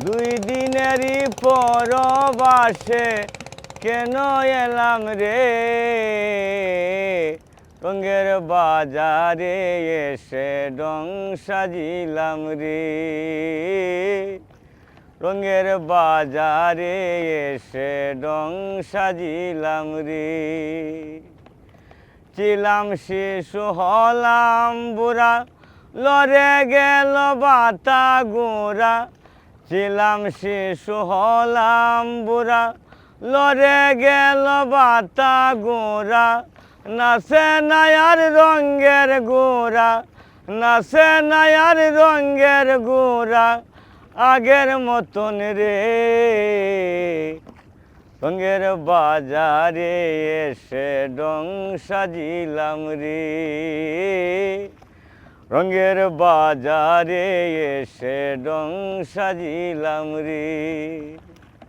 দুই দিনেরই পরবাসে কেন এলাম রে? রঙের বাজারে এসে ডং সাজিলাম রে। রঙের বাজারে এসে ডং সাজিলাম রে। ছিলাম শিশু, হলাম বুড়া, লড়ে গেল বাতা গোড়া ছিলাম শিশু হলাম বুড়া, লড়ে গেল বাতা গোড়া। নাচে নায়ার রঙের গোড়া, নাচে নায়ার রঙের গোড়া, আগের মতন রে। রঙের বাজারে এসে ডং সাজিলাম রে। রঙের বাজারে এসে ডং সাজিলাম রে।